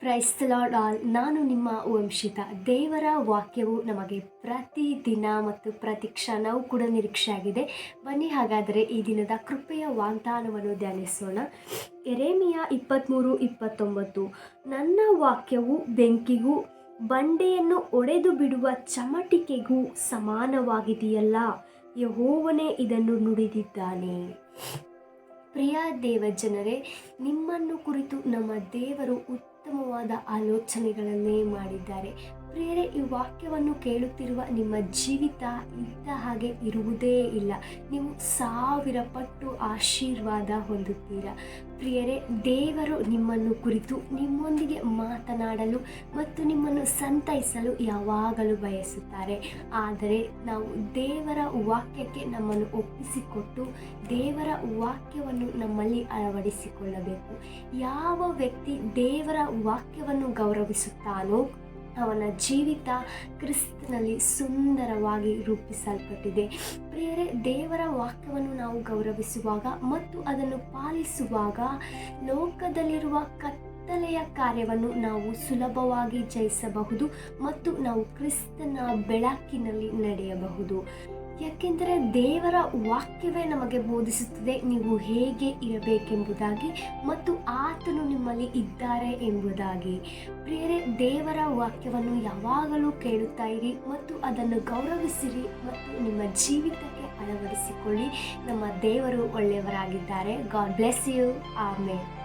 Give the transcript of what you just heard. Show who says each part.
Speaker 1: ಕ್ರೈಸ್ತಲಾಡ್ all ನಾನು ನಿಮ್ಮ ವಂಶಿತ. ದೇವರ ವಾಕ್ಯವು ನಮಗೆ ಪ್ರತಿದಿನ ಮತ್ತು ಪ್ರತಿ ಕ್ಷಣವೂ ಕೂಡ ನಿರೀಕ್ಷೆಯಾಗಿದೆ. ಬನ್ನಿ ಹಾಗಾದರೆ ಈ ದಿನದ ಕೃಪೆಯ ವಾಗ್ದಾನವನ್ನು ಧ್ಯಾನಿಸೋಣ. ಎರೇಮಿಯ ಇಪ್ಪತ್ತ್ಮೂರು ಇಪ್ಪತ್ತೊಂಬತ್ತು. ನನ್ನ ವಾಕ್ಯವು ಬೆಂಕಿಗೂ, ಬಂಡೆಯನ್ನು ಒಡೆದು ಬಿಡುವ ಚಮಟಿಕೆಗೂ ಸಮಾನವಾಗಿದೆಯಲ್ಲ. ಯಹೋವನೇ ಇದನ್ನು ನುಡಿದಿದ್ದಾನೆ. ಪ್ರಿಯ ದೇವಜನರೇ ನಿಮ್ಮನ್ನು ಕುರಿತು ನಮ್ಮ ದೇವರು ಉತ್ತಮವಾದ ಆಲೋಚನೆಗಳನ್ನೇ ಮಾಡಿದ್ದಾರೆ. ಪ್ರಿಯರೇ ಈ ವಾಕ್ಯವನ್ನು ಕೇಳುತ್ತಿರುವ ನಿಮ್ಮ ಜೀವಿತ ಇದ್ದ ಹಾಗೆ ಇರುವುದೇ ಇಲ್ಲ. ನೀವು ಸಾವಿರ ಪಟ್ಟು ಆಶೀರ್ವಾದ ಹೊಂದುತ್ತೀರಾ. ಪ್ರಿಯರೇ, ದೇವರು ನಿಮ್ಮನ್ನು ಕುರಿತು ನಿಮ್ಮೊಂದಿಗೆ ಮಾತನಾಡಲು ಮತ್ತು ನಿಮ್ಮನ್ನು ಸಂತೈಸಲು ಯಾವಾಗಲೂ ಬಯಸುತ್ತಾರೆ. ಆದರೆ, ನಾವು ದೇವರ ವಾಕ್ಯಕ್ಕೆ ನಮ್ಮನ್ನು ಒಪ್ಪಿಸಿಕೊಟ್ಟು ದೇವರ ವಾಕ್ಯವನ್ನು ನಮ್ಮಲ್ಲಿ ಅಳವಡಿಸಿಕೊಳ್ಳಬೇಕು. ಯಾವ ವ್ಯಕ್ತಿ ದೇವರ ವಾಕ್ಯವನ್ನು ಗೌರವಿಸುತ್ತಾನೋ ಅವನ ಜೀವಿತ ಕ್ರಿಸ್ತನಲ್ಲಿ ಸುಂದರವಾಗಿ ರೂಪಿಸಲ್ಪಟ್ಟಿದೆ. ಪ್ರೇರೆ ದೇವರ ವಾಕ್ಯವನ್ನು ನಾವು ಗೌರವಿಸುವಾಗ ಮತ್ತು ಅದನ್ನು ಪಾಲಿಸುವಾಗ ಲೋಕದಲ್ಲಿರುವ ಕತ್ತಲೆಯ ಕಾರ್ಯವನ್ನು ನಾವು ಸುಲಭವಾಗಿ ಜಯಿಸಬಹುದು ಮತ್ತು ನಾವು ಕ್ರಿಸ್ತನ ಬೆಳಕಿನಲ್ಲಿ ನಡೆಯಬಹುದು. ಯಾಕೆಂದರೆ ದೇವರ ವಾಕ್ಯವೇ ನಮಗೆ ಬೋಧಿಸುತ್ತದೆ, ನೀವು ಹೇಗೆ ಇರಬೇಕೆಂಬುದಾಗಿ ಮತ್ತು ಆತನು ನಿಮ್ಮಲ್ಲಿ ಇದ್ದಾರೆ ಎಂಬುದಾಗಿ. ಪ್ರೇರೆ ದೇವರ ವಾಕ್ಯವನ್ನು ಯಾವಾಗಲೂ ಕೇಳುತ್ತಾ ಇರಿ ಮತ್ತು ಅದನ್ನು ಗೌರವಿಸಿರಿ ಮತ್ತು ನಿಮ್ಮ ಜೀವಿತಕ್ಕೆ ಅಳವಡಿಸಿಕೊಳ್ಳಿ. ನಮ್ಮ ದೇವರು ಒಳ್ಳೆಯವರಾಗಿದ್ದಾರೆ. ಗಾಡ್ ಬ್ಲೆಸ್ ಯು ಆಮೇಲೆ